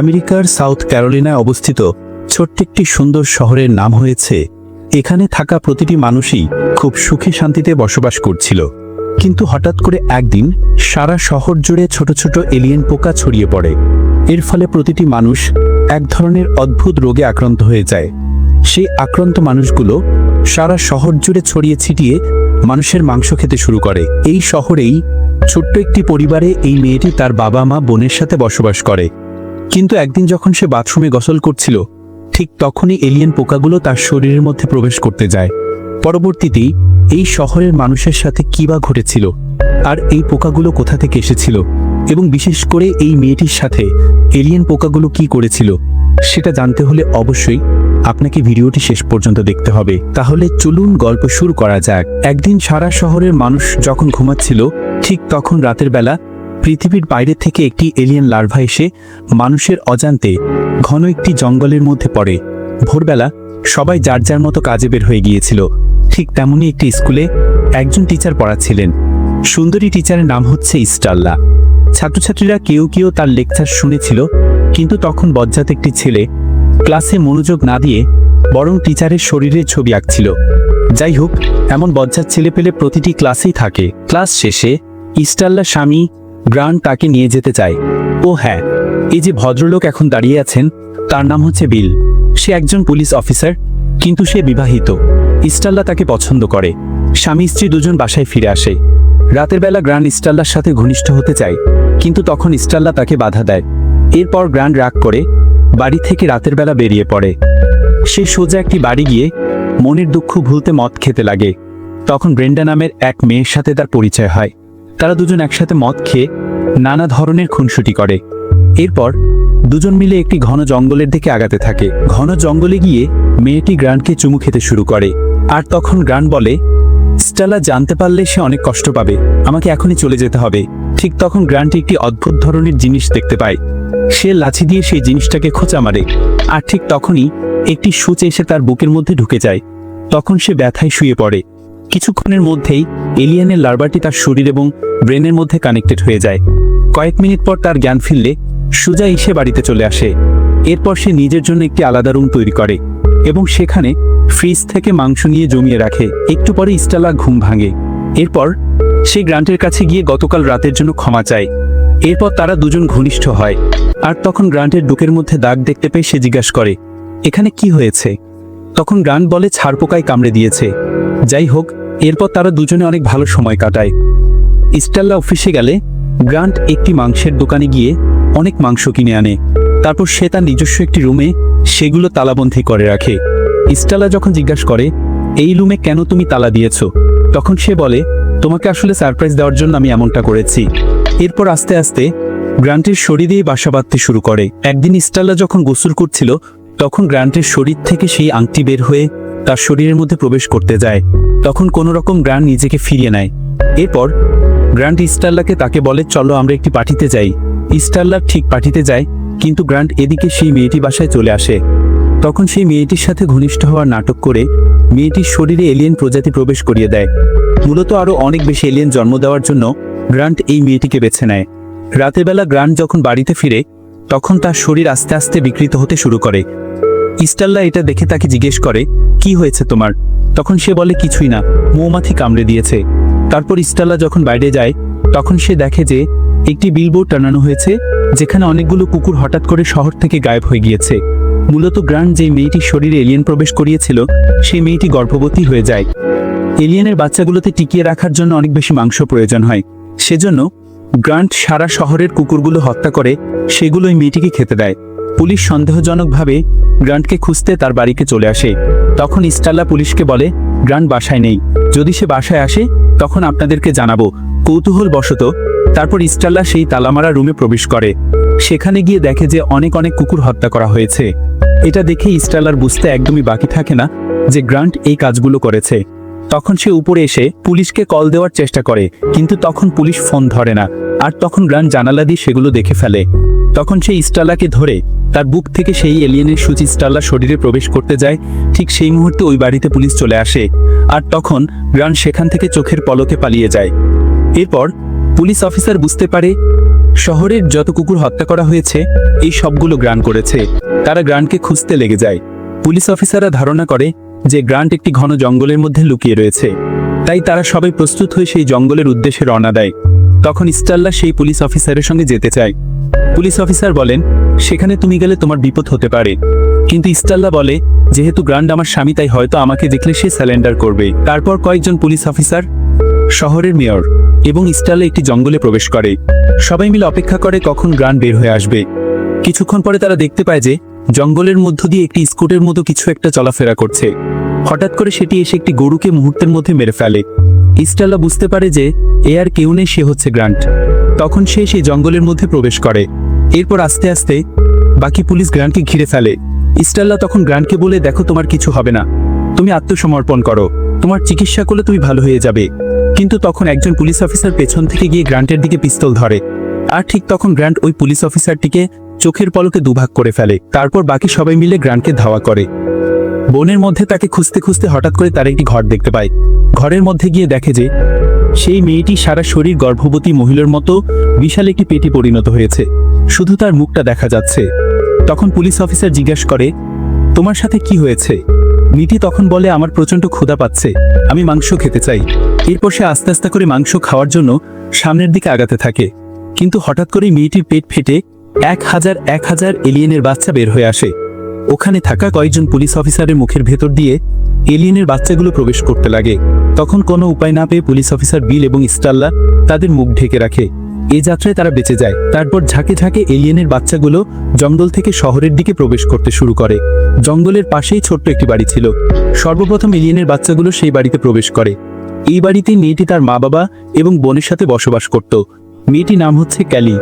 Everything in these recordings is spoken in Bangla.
আমেরিকার সাউথ ক্যারোলিনায় অবস্থিত ছোট্ট একটি সুন্দর শহরের নাম হয়েছে। এখানে থাকা প্রতিটি মানুষই খুব সুখে শান্তিতে বসবাস করছিল। কিন্তু হঠাৎ করে একদিন সারা শহর জুড়ে ছোট ছোট এলিয়েন পোকা ছড়িয়ে পড়ে। এর ফলে প্রতিটি মানুষ এক ধরনের অদ্ভুত রোগে আক্রান্ত হয়ে যায়। সেই আক্রান্ত মানুষগুলো সারা শহর জুড়ে ছড়িয়ে ছিটিয়ে মানুষের মাংস খেতে শুরু করে। এই শহরেই ছোট্ট একটি পরিবারে এই মেয়েটি তার বাবা মা বোনের সাথে বসবাস করে। কিন্তু একদিন যখন সে বাথরুমে গোসল করছিল, ঠিক তখনই এলিয়েন পোকাগুলো তার শরীরের মধ্যে প্রবেশ করতে যায়। পরবর্তীতেই এই শহরের মানুষের সাথে কী বা ঘটেছিল, আর এই পোকাগুলো কোথা থেকে এসেছিল, এবং বিশেষ করে এই মেয়েটির সাথে এলিয়েন পোকাগুলো কি করেছিল, সেটা জানতে হলে অবশ্যই আপনাকে ভিডিওটি শেষ পর্যন্ত দেখতে হবে। তাহলে চলুন গল্প শুরু করা যাক। একদিন সারা শহরের মানুষ যখন ঘুমাচ্ছিল, ঠিক তখন রাতের বেলা পৃথিবীর বাইরে থেকে একটি এলিয়েন লার্ভা এসে মানুষের অজান্তে ঘন একটি জঙ্গলের মধ্যে পড়ে। ভোরবেলা সবাই যার যার মতো কাজে বের হয়ে গিয়েছিল। ঠিক তেমনই একটি স্কুলে একজন টিচার পড়াচ্ছিলেন। সুন্দরী টিচারের নাম হচ্ছে ইস্টাল্লা। ছাত্রছাত্রীরা কেউ কেউ তার লেকচার শুনেছিল, কিন্তু তখন বজ্জাত একটি ছেলে ক্লাসে মনোযোগ না দিয়ে বরং টিচারের শরীরের ছবি আঁকছিল। যাই হোক, এমন বজ্জাত ছেলে পেলে প্রতিটি ক্লাসেই থাকে। ক্লাস শেষে ইস্টাল্লা স্বামী গ্রান্ট তাকে নিয়ে যেতে চায়। ও হ্যাঁ এই যে ভদ্রলোক এখন দাঁড়িয়ে আছেন, তার নাম হচ্ছে বিল। সে একজন পুলিশ অফিসার, কিন্তু সে বিবাহিত। ইস্টাল্লা তাকে পছন্দ করে। স্বামী স্ত্রী দুজন বাসায় ফিরে আসে। রাতের বেলা গ্র্যান্ড ইস্টাল্লার সাথে ঘনিষ্ঠ হতে চায়, কিন্তু তখন ইস্টাল্লা তাকে বাধা দেয়। এরপর গ্র্যান্ড রাগ করে, বাড়ি থেকে রাতের বেলা বেরিয়ে পড়ে। সে সোজা একটি বাড়ি গিয়ে মনের দুঃখ ভুলতে মদ খেতে লাগে। তখন ব্রেন্ডা নামের এক মেয়ের সাথে তার পরিচয় হয়। তারা দুজন একসাথে মদ খেয়ে নানা ধরনের খুনসুটি করে। এরপর দুজন মিলে একটি ঘন জঙ্গলের দিকে আগাতে থাকে। ঘন জঙ্গলে গিয়ে মেয়েটি গ্রান্টকে চুমু খেতে শুরু করে। আর তখন গ্রান্ট বলে, স্টেলা, জানতে পারলে সে অনেক কষ্ট পাবে। আমাকে এখনই চলে যেতে হবে। ঠিক তখন গ্রান্ট একটি অদ্ভুত ধরনের জিনিস দেখতে পায়। সে লাঠি দিয়ে সেই জিনিসটাকে খোঁচা মারে। আর ঠিক তখনই একটি সূচ এসে তার বুকের মধ্যে ঢুকে যায়। তখন সে ব্যথায় শুয়ে পড়ে। কিছুক্ষণের মধ্যেই এলিয়ানের লার্ভাটি তার শরীর এবং ব্রেনের মধ্যে কানেক্টেড হয়ে যায়। কয়েক মিনিট পর তার জ্ঞান ফিরলে সুজা এসে বাড়িতে চলে আসে। এরপর সে নিজের জন্য একটি আলাদা রুম তৈরি করে এবং সেখানে ফ্রিজ থেকে মাংস নিয়ে জমিয়ে রাখে। একটু পরে ইস্টালা ঘুম ভাঙে। এরপর সে গ্রান্টের কাছে গিয়ে গতকাল রাতের জন্য ক্ষমা চায়। এরপর তারা দুজন ঘনিষ্ঠ হয়। আর তখন গ্রান্টের ডুকের মধ্যে দাগ দেখতে পেয়ে সে জিজ্ঞাসা করে, এখানে কি হয়েছে? তখন গ্রান্ট বলে, ছাড়পোকায় কামড়ে দিয়েছে। যাই হোক এরপর তারা দুজনে অনেক ভালো সময় কাটায়। ইস্টাল্লা অফিসে গেলে গ্রান্ট একটি মাংসের দোকানে গিয়ে অনেক মাংস কিনে আনে। তারপর সে তার নিজস্ব একটি রুমে সেগুলো তালাবন্ধি করে রাখে। ইস্টালা যখন জিজ্ঞাসা করে, এই রুমে কেন তুমি তালা দিয়েছ? তখন সে বলে, তোমাকে আসলে সারপ্রাইজ দেওয়ার জন্য আমি এমনটা করেছি। এরপর আস্তে আস্তে গ্রান্টের শরীরেই বাসা বাঁধতে শুরু করে। একদিন ইস্টাল্লা যখন গোসল করছিল, তখন গ্রান্টের শরীর থেকে সেই আংটি বের হয়ে তার শরীরের মধ্যে প্রবেশ করতে যায়। তখন কোনো রকম গ্রান্ট নিজেকে ফিরিয়ে নেয়। এরপর গ্রান্ট ইস্টাল্লাকে তাকে বলে, চলো আমরা একটি পার্টিতে যাই। ইস্টাল্লার ঠিক পার্টিতে যায়, কিন্তু গ্রান্ট এদিকে সেই মেয়েটি বাসায় চলে আসে। তখন সেই মেয়েটির সাথে ঘনিষ্ঠ হওয়ার নাটক করে মেয়েটির শরীরে এলিয়েন প্রজাতি প্রবেশ করিয়ে দেয়। মূলত আরও অনেক বেশি এলিয়েন জন্ম দেওয়ার জন্য গ্রান্ট এই মেয়েটিকে বেছে নেয়। রাতের বেলা গ্রান্ট যখন বাড়িতে ফিরে, তখন তার শরীর আস্তে আস্তে বিকৃত হতে শুরু করে। ইস্টাল্লা এটা দেখে তাকে জিজ্ঞেস করে কি হয়েছে তোমার? তখন সে বলে, কিছুই না, মৌমাছি কামড়ে দিয়েছে। তারপর ইস্টাল্লা যখন বাইরে যায়, তখন সে দেখে যে একটি বিলবোর্ড টানানো হয়েছে, যেখানে অনেকগুলো কুকুর হঠাৎ করে শহর থেকে গায়েব হয়ে গিয়েছে। মূলত গ্রান্ট যে মেয়েটির শরীরে এলিয়েন প্রবেশ করিয়েছিল, সেই মেয়েটি গর্ভবতী হয়ে যায়। এলিয়েনের বাচ্চাগুলোতে টিকিয়ে রাখার জন্য অনেক বেশি মাংস প্রয়োজন হয়। সেজন্য গ্রান্ট সারা শহরের কুকুরগুলো হত্যা করে সেগুলো ওই মেয়েটিকে খেতে দেয়। পুলিশ সন্দেহজনকভাবে গ্রান্টকে খুঁজতে তার বাড়িতে চলে আসে। তখন ইস্টাল্লা পুলিশকে বলে গ্রান্ট বাসায় নেই। যদি সে বাসায় আসে, তখন আপনাদেরকে জানাব। কৌতূহল বশত তারপর ইস্টাল্লা সেই তালামারা রুমে প্রবেশ করে। সেখানে গিয়ে দেখে যে অনেক অনেক কুকুর হত্যা করা হয়েছে। এটা দেখে ইস্টালার বুঝতে একদমই বাকি থাকে না যে গ্রান্ট এই কাজগুলো করেছে। তখন সে উপরে এসে পুলিশকে কল দেওয়ার চেষ্টা করে, কিন্তু তখন পুলিশ ফোন ধরে না। আর তখন গ্রান্ট জানালা দিয়ে সেগুলো দেখে ফেলে। তখন সে ইস্টালাকে ধরে তার বুক থেকে সেই এলিয়েনের সূচি স্টাল্লা শরীরে প্রবেশ করতে যায়, ঠিক সেই মুহূর্তে ওই বাড়িতে পুলিশ চলে আসে আর তখন গ্রান্ট সেখান থেকে চোখের পলকে পালিয়ে যায়। এরপর পুলিশ অফিসার বুঝতে পারে শহরের যত কুকুর হত্যা করা হয়েছে, এই সবগুলো গ্রান করেছে। তারা গ্রান্টকে খুঁজতে লেগে যায়। পুলিশ অফিসাররা ধারণা করে যে গ্রান্ট একটি ঘন জঙ্গলের মধ্যে লুকিয়ে রয়েছে। তাই তারা সবাই প্রস্তুত হয়ে সেই জঙ্গলের উদ্দেশ্যে রওনা দেয়। তখন স্টাল্লা সেই পুলিশ অফিসারের সঙ্গে যেতে চায়। পুলিশ অফিসার বলেন, সেখানে তুমি গেলে তোমার বিপদ হতে পারে। কিন্তু স্টাল্লা বলে, যেহেতু গ্রান্ড আমার স্বামী, তাই হয়তো আমাকে দেখলে সে স্যালেন্ডার করবে। তারপর কয়েকজন পুলিশ অফিসার, শহরের মেয়র এবং স্টাল্লা একটি জঙ্গলে প্রবেশ করে। সবাই মিলে অপেক্ষা করে কখন গ্রান্ড বের হয়ে আসবে। কিছুক্ষণ পরে তারা দেখতে পায় যে, জঙ্গলের মধ্য দিয়ে একটি স্কুটের মতো কিছু একটা চলাফেরা করছে। হঠাৎ করে সেটি এসে একটি গরুকে মুহূর্তের মধ্যে মেরে ফেলে। ইস্টাল্লা বুঝতে পারে যে, এ আর কেউ নেই, সে হচ্ছে গ্রান্ট তখন সে সেই জঙ্গলের মধ্যে প্রবেশ করে। এরপর আস্তে আস্তে বাকি পুলিশ গ্রান্টকে ঘিরে ফেলে। ইস্টাল্লা তখন গ্রান্টকে বলে, দেখো, তোমার কিছু হবে না। তুমি আত্মসমর্পণ করো। তোমার চিকিৎসা করলে তুমি ভালো হয়ে যাবে। কিন্তু তখন একজন পুলিশ অফিসার পেছন থেকে গিয়ে গ্রান্টের দিকে পিস্তল ধরে। আর ঠিক তখন গ্রান্ট ওই পুলিশ অফিসারটিকে চোখের পলকে দুভাগ করে ফেলে। তারপর বাকি সবাই মিলে গ্রান্টকে ধাওয়া করে। বনের মধ্যে তাকে খুঁজতে খুঁজতে হঠাৎ করে তার একটি ঘর দেখতে পায়। ঘরের মধ্যে গিয়ে দেখে যে, সেই মেয়েটি সারা শরীর গর্ভবতী মহিলার মতো বিশাল একটি পেটি পরিণত হয়েছে। শুধু তার মুখটা দেখা যাচ্ছে। তখন পুলিশ অফিসার জিজ্ঞাসা করে, তোমার সাথে কি হয়েছে? মিটি তখন বলে, আমার প্রচণ্ড ক্ষুধা পাচ্ছে। আমি মাংস খেতে চাই। এরপর সে আস্তে আস্তে করে মাংস খাওয়ার জন্য সামনের দিকে আগাতে থাকে। কিন্তু হঠাৎ করে মেয়েটির পেট ফেটে এক হাজার এক হাজার এলিয়েনের বাচ্চা বের হয়ে আসে। ওখানে থাকা কয়েকজন পুলিশ অফিসারের মুখের ভেতর দিয়ে এলিয়েনের বাচ্চাগুলো প্রবেশ করতে লাগে। তখন কোনো উপায় না পেয়ে পুলিশ অফিসার বিল এবং স্টাল্লা তাদের মুখ ঢেকে রাখে। এই যাত্রায় তারা বেঁচে যায়। তারপর ঝাঁকে ঝাঁকে এলিয়েনের বাচ্চাগুলো জঙ্গল থেকে শহরের দিকে প্রবেশ করতে শুরু করে। জঙ্গলের পাশেই ছোট্ট একটি বাড়ি ছিল। সর্বপ্রথম এলিয়েনের বাচ্চাগুলো সেই বাড়িতে প্রবেশ করে। এই বাড়িতেই মেয়েটি তার মা বাবা এবং বোনের সাথে বসবাস করত। মেয়েটি নাম হচ্ছে ক্যালি।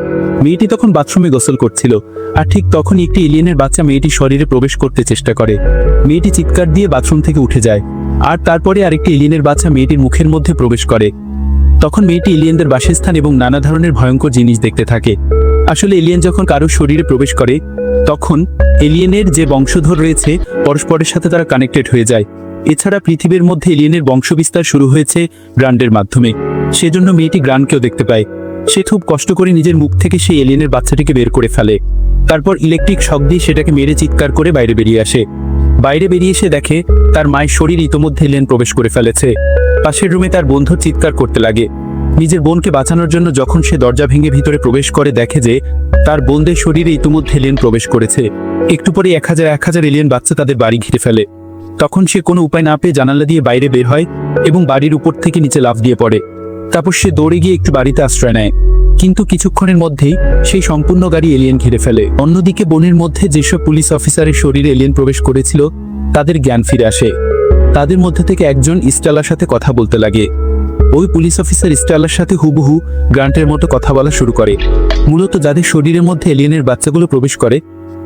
মেয়েটি তখন বাথরুমে গোসল করছিল আর ঠিক তখন একটি এলিয়েনের বাচ্চা মেয়েটির শরীরে প্রবেশ করতে চেষ্টা করে। মেয়েটি চিৎকার দিয়ে বাথরুম থেকে উঠে যায়। আর তারপরে আরেকটি এলিয়েনের বাচ্চা মেয়েটির মুখের মধ্যে প্রবেশ করে। তখন মেয়েটি এলিয়েনদের বাসস্থান এবং নানা ধরনের ভয়ঙ্কর জিনিস দেখতে থাকে। আসলে এলিয়েন যখন কারও শরীরে প্রবেশ করে, তখন এলিয়েনের যে বংশধর রয়েছে, পরস্পরের সাথে তারা কানেক্টেড হয়ে যায়। এছাড়া পৃথিবীর মধ্যে এলিয়েনের বংশবিস্তার শুরু হয়েছে গ্রান্ডের মাধ্যমে। সেজন্য মেয়েটি গ্রান্ডকেও দেখতে পায়। সে খুব কষ্ট করে নিজের মুখ থেকে সেই এলিয়েনের বাচ্চাটিকে বের করে ফেলে। তারপর ইলেকট্রিক শক দিয়ে সেটাকে মেরে চিৎকার করে বাইরে বেরিয়ে আসে। বাইরে বেরিয়ে এসে দেখে, তার মায়ের শরীর ইতোমধ্যে এলিয়েন প্রবেশ করে ফেলেছে। পাশের রুমে তার বন্ধু চিৎকার করতে লাগে। নিজের বোনকে বাঁচানোর জন্য যখন সে দরজা ভেঙে ভিতরে প্রবেশ করে, দেখে যে তার বোনদের শরীরে ইতিমধ্যে এলিয়েন প্রবেশ করেছে। একটু পরে এক হাজার এক হাজার এলিয়েন বাচ্চা তাদের বাড়ি ঘিরে ফেলে। তখন সে কোনো উপায় না পেয়ে জানালা দিয়ে বাইরে বের হয় এবং বাড়ির উপর থেকে নিচে লাফ দিয়ে পড়ে। তারপর সে দৌড়ে গিয়ে একটু বাড়িতে আশ্রয় নেয়। কিন্তু কিছুক্ষণের মধ্যেই সেই সম্পূর্ণ গাড়ি এলিয়েন ঘিরে ফেলে। অন্যদিকে বনের মধ্যে যেসব পুলিশ অফিসারের শরীরে এলিয়েন প্রবেশ করেছিল, তাদের জ্ঞান ফিরে আসে। তাদের মধ্যে থেকে একজন ইস্টালার সাথে কথা বলতে লাগে। ওই পুলিশ অফিসার স্টালার সাথে হুবহু গ্রান্টের মতো কথা বলা শুরু করে। মূলত যাদের শরীরের মধ্যে এলিয়েনের বাচ্চাগুলো প্রবেশ করে,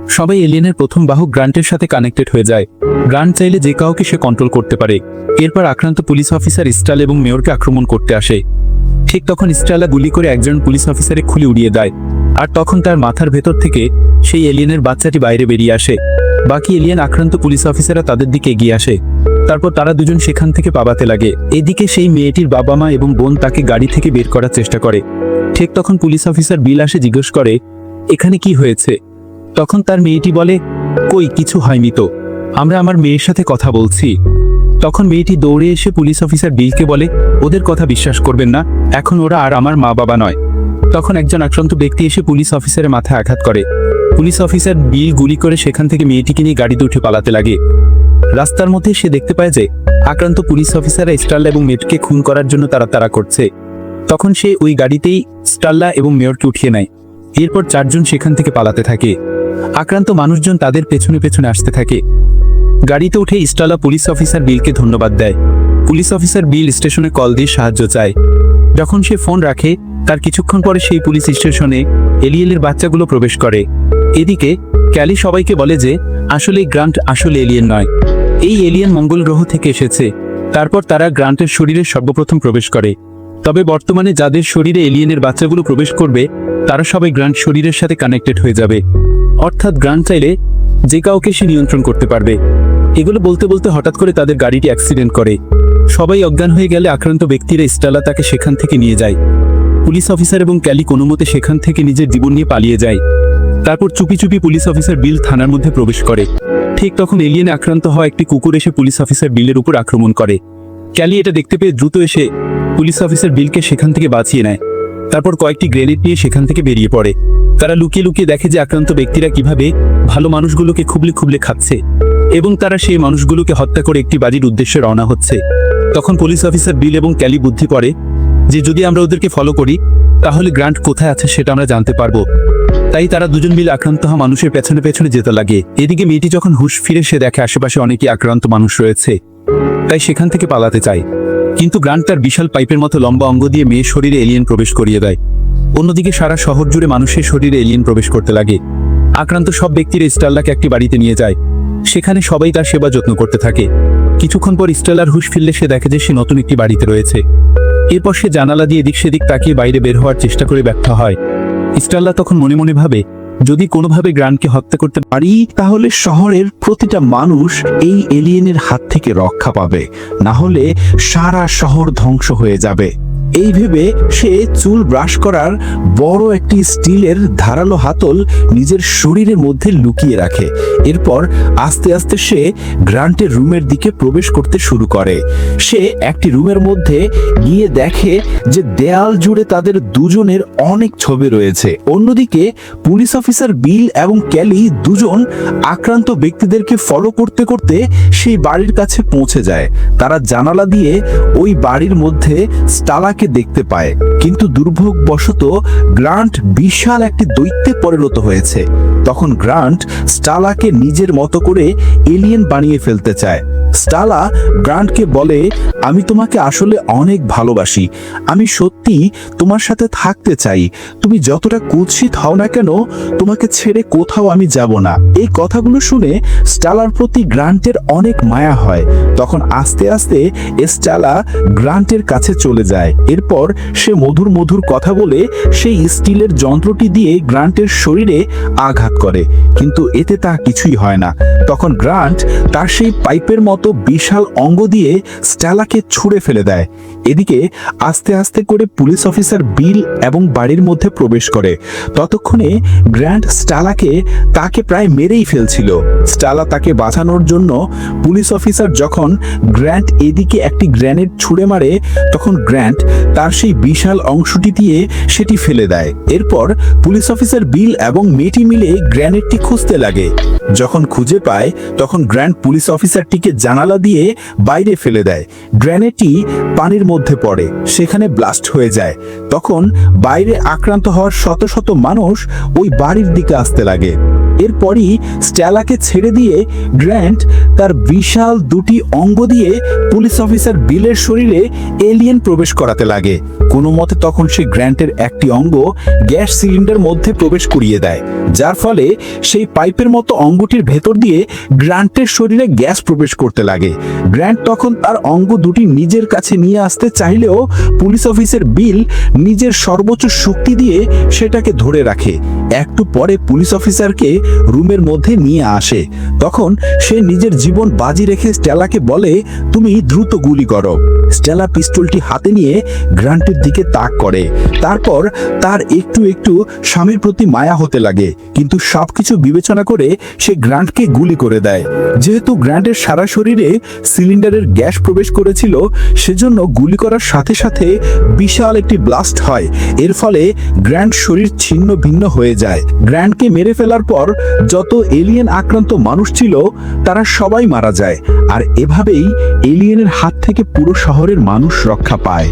সবাই এলিয়েনের প্রথম বাহক গ্রান্টের সাথে কানেক্টেড হয়ে যায়। গ্রান্ট চাইলে যে কাউকে সে কন্ট্রোল করতে পারে। এরপর আক্রান্ত পুলিশ অফিসার স্টাল এবং মেয়রকে আক্রমণ করতে আসে। ঠিক তখন স্টালা গুলি করে একজন পুলিশ অফিসারে খুলে উড়িয়ে দেয়। আর তখন তার মাথার ভেতর থেকে সেই এলিয়েনের বাচ্চাটি বাইরে বেরিয়ে আসে। বাকি এলিয়েন আক্রান্ত পুলিশ অফিসাররা তাদের দিকে এগিয়ে আসে। তারপর তারা দুজন সেখান থেকে পাবাতে লাগে। এদিকে সেই মেয়েটির বাবা মা এবং বোন তাকে গাড়ি থেকে বের করার চেষ্টা করে। ঠিক তখন পুলিশ অফিসার বিল আসে জিজ্ঞেস করে, এখানে কি হয়েছে? তখন তার মেয়েটি বলে, কই, কিছু হয়নি তো। আমরা আমার মেয়ের সাথে কথা বলছি। তখন মেয়েটি দৌড়ে এসে পুলিশ অফিসার বিলকে বলে, ওদের কথা বিশ্বাস করবেন না, এখন ওরা আর আমার মা বাবা নয়। তখন একজন আক্রান্ত ব্যক্তি এসে পুলিশ অফিসারের মাথায় আঘাত করে। পুলিশ অফিসার বিল গুলি করে সেখান থেকে মেয়েটিকে নিয়ে গাড়িতে উঠে পালাতে লাগে। রাস্তার মধ্যে সে দেখতে পায় যে আক্রান্ত পুলিশ অফিসাররা স্টারলা এবং মেটকে খুন করার জন্য তারা তারা করছে। তখন সে ওই গাড়িতেই স্টারলা এবং মেয়রকে উঠিয়ে নেয়। এরপর চারজন সেখান থেকে পালাতে থাকে। আক্রান্ত মানুষজন তাদের পেছনে পেছনে আসতে থাকে। গাড়িতে উঠে স্টালা পুলিশ অফিসার বিলকে ধন্যবাদ দেয়। পুলিশ অফিসার বিল স্টেশনে কল দিয়ে সাহায্য চায়। যখন সে ফোন রাখে, তার কিছুক্ষণ পরে সেই পুলিশ স্টেশনে এলিয়েলের বাচ্চাগুলো প্রবেশ করে। এদিকে ক্যালি সবাইকে বলে যে আসলে গ্রান্ট আসলে এলিয়েন নয়। এই এলিয়েন মঙ্গল গ্রহ থেকে এসেছে। তারপর তারা গ্রান্টের শরীরে সর্বপ্রথম প্রবেশ করে। তবে বর্তমানে যাদের শরীরে এলিয়েনের বাচ্চাগুলো প্রবেশ করবে, তারা সবাই গ্রান্ট শরীরের সাথে কানেক্টেড হয়ে যাবে। অর্থাৎ গ্রান্ট চাইলে যে কাউকে সে নিয়ন্ত্রণ করতে পারবে। এগুলো বলতে বলতে হঠাৎ করে তাদের গাড়িটি অ্যাক্সিডেন্ট করে। সবাই অজ্ঞান হয়ে গেলে আক্রান্ত ব্যক্তিরা স্টালা তাকে সেখান থেকে নিয়ে যায়। পুলিশ অফিসার এবং ক্যালি কোনো মতে সেখান থেকে নিজের জীবন নিয়ে পালিয়ে যায়। তারপর চুপি চুপি পুলিশ অফিসার বিল থানার মধ্যে প্রবেশ করে। ঠিক তখন এলিয়েনে আক্রান্ত হওয়া একটি কুকুর এসে পুলিশ অফিসার বিলের উপর আক্রমণ করে। ক্যালি এটা দেখতে পেয়ে দ্রুত এসে পুলিশ অফিসার বিলকে সেখান থেকে বাঁচিয়ে নেয়। তারপর কয়েকটি গ্রেনেড নিয়ে সেখান থেকে বেরিয়ে পড়ে। তারা লুকিয়ে লুকিয়ে দেখে যে আক্রান্ত ব্যক্তিরা কীভাবে ভালো মানুষগুলোকে খুবলে খুবলে খাচ্ছে এবং তারা সেই মানুষগুলোকে হত্যা করে একটি বাড়ির উদ্দেশ্যে রওনা হচ্ছে। তখন পুলিশ অফিসার বিল এবং ক্যালি বুদ্ধি করে যে যদি আমরা ওদেরকে ফলো করি, তাহলে গ্রান্ট কোথায় আছে সেটা আমরা জানতে পারব। তাই তারা দুজন মিলে আক্রান্ত হওয়া মানুষের পেছনে পেছনে যেতে লাগে। এদিকে মেয়েটি যখন হুশ ফিরে সে দেখে আশেপাশে অনেকই আক্রান্ত মানুষ রয়েছে। তাই সেখান থেকে পালাতে চায়। কিন্তু গ্রান্ট তার বিশাল পাইপের মতো লম্বা অঙ্গ দিয়ে মেয়ের শরীরে এলিয়েন প্রবেশ করিয়ে দেয়। অন্যদিকে সারা শহর জুড়ে মানুষের শরীরে এলিয়েন প্রবেশ করতে লাগে। আক্রান্ত সব ব্যক্তির স্টাল্লাকে একটি বাড়িতে নিয়ে যায়। সেখানে সবাই তার সেবা যত্ন করতে থাকে। কিছুক্ষণ পর স্টেলার হুশ ফিরলে সে দেখে যে সে নতুন একটি বাড়িতে রয়েছে। এরপর সে জানালা দিয়ে এদিক সেদিক তাকিয়ে বাইরে বের হওয়ার চেষ্টা করে ব্যর্থ হয়। স্টাল্লা তখন মনে মনে ভাবে, যদি কোনোভাবে গ্রানকে হত্যা করতে পারি, তাহলে শহরের প্রতিটা মানুষ এই এলিয়েনের হাত থেকে রক্ষা পাবে, না হলে সারা শহর ধ্বংস হয়ে যাবে। এই ভেবে সে চুল ব্রাশ করার বড় একটি স্টিলের ধারালো হাতল নিজের শরীরের মধ্যে লুকিয়ে রাখে। এরপর আস্তে আস্তে সে গ্রান্টের রুমের দিকে প্রবেশ করতে শুরু করে। সে একটি রুমের মধ্যে গিয়ে দেখে যে দেয়াল জুড়ে তাদের দুজনের অনেক ছবি রয়েছে। অন্যদিকে পুলিশ অফিসার বিল এবং ক্যালি দুজন আক্রান্ত ব্যক্তিদেরকে ফলো করতে করতে সেই বাড়ির কাছে পৌঁছে যায়। তারা জানালা দিয়ে ওই বাড়ির মধ্যে স্টালাকে দেখতে পায়। কিন্তু দুর্ভোগবশত গ্রান্ট বিশাল একটি দৈত্যে পরিণত হয়েছে। তখন গ্রান্ট স্টালাকে নিজের মতো করে এলিয়েন বানিয়ে ফেলতে চায়। স্টালা গ্রান্টকে বলে, আমি তোমাকে আসলে অনেক ভালোবাসি। আমি সত্যি তোমার সাথে থাকতে চাই। তুমি যতটা কুৎসিত হও না কেন, তোমাকে ছেড়ে কোথাও আমি যাব না। এই কথাগুলো শুনে স্টালার প্রতি গ্রান্টের অনেক মায়া হয়। তখন আস্তে আস্তে স্টালা গ্রান্টের কাছে চলে যায়। এরপর সে মধুর মধুর কথা বলে সেই স্টিলের যন্ত্রটি দিয়ে গ্রান্টের শরীরে আঘাত করে। কিন্তু এতে তা কিছুই হয় না। তখন গ্রান্ট তার সেই পাইপের মতো বিশাল অঙ্গ দিয়ে স্টালাকে ছুঁড়ে ফেলে দেয়। এদিকে আস্তে আস্তে করে পুলিশ অফিসার বিল এবং বাড়ির মধ্যে প্রবেশ করে। ততক্ষণে গ্র্যান্ড স্টালাকে তাকে প্রায় মেরেই ফেলছিল। স্টালা তাকে বাঁচানোর জন্য পুলিশ অফিসার যখন গ্র্যান্ট এদিকে একটি গ্র্যানেড ছুঁড়ে মারে, তখন গ্র্যান্ট তার সেই বিশাল অংশটি দিয়ে সেটি ফেলে দেয়। এরপর পুলিশ অফিসার বিল এবং মেয়েটি মিলে গ্র্যানেডটি খুঁজতে লাগে। যখন খুঁজে পায়, তখন গ্র্যান্ড পুলিশ অফিসারটিকে জানালা দিয়ে বাইরে ফেলে দেয়। গ্র্যানেডটি পানির মধ্যে পড়ে, সেখানে ব্লাস্ট হয়ে যায়। তখন বাইরে আক্রান্ত হওয়ার শত শত মানুষ ওই বাড়ির দিকে আসতে লাগে। এরপরই স্ট্যালাকে ছেড়ে দিয়ে গ্র্যান্ট তার বিশাল দুটি অঙ্গ দিয়ে পুলিশ অফিসার বিলের শরীরে এলিয়েন প্রবেশ করাতে লাগে। কোনো মতে তখন সে গ্র্যান্টের একটি অঙ্গ গ্যাস সিলিন্ডার মধ্যে প্রবেশ করিয়ে দেয়, যার ফলে সেই পাইপের মতো অঙ্গটির ভেতর দিয়ে গ্র্যান্টের শরীরে গ্যাস প্রবেশ করতে লাগে। গ্র্যান্ট তখন তার অঙ্গ দুটি নিজের কাছে নিয়ে আসতে চাইলেও পুলিশ অফিসার বিল নিজের সর্বোচ্চ শক্তি দিয়ে সেটাকে ধরে রাখে। একটু পরে পুলিশ অফিসারকে রুমের মধ্যে নিয়ে আসে। তখন সে নিজের জীবন বাজি রেখে স্টেলাকে বলে, তুমি দ্রুত গুলি করো। স্টেলা পিস্তলটি হাতে নিয়ে গ্রান্টের দিকে তাক করে। তারপর তার একটু একটু স্বামীর প্রতি মায়া হতে লাগে, কিন্তু সবকিছু বিবেচনা করে সে গ্রান্টকে গুলি করে দেয়। যেহেতু গ্রান্টের সারা শরীরে সিলিন্ডারের গ্যাস প্রবেশ করেছিল, সেজন্য গুলি করার সাথে সাথে বিশাল একটি ব্লাস্ট হয়। এর ফলে গ্র্যান্ড শরীর ছিন্ন ভিন্ন হয়ে যায়। গ্র্যান্ডকে মেরে ফেলার পর যত এলিয়েন আক্রান্ত মানুষ ছিল, তারা সবাই মারা যায়। আর এভাবেই এলিয়েনের হাত থেকে পুরো শহরের মানুষ রক্ষা পায়।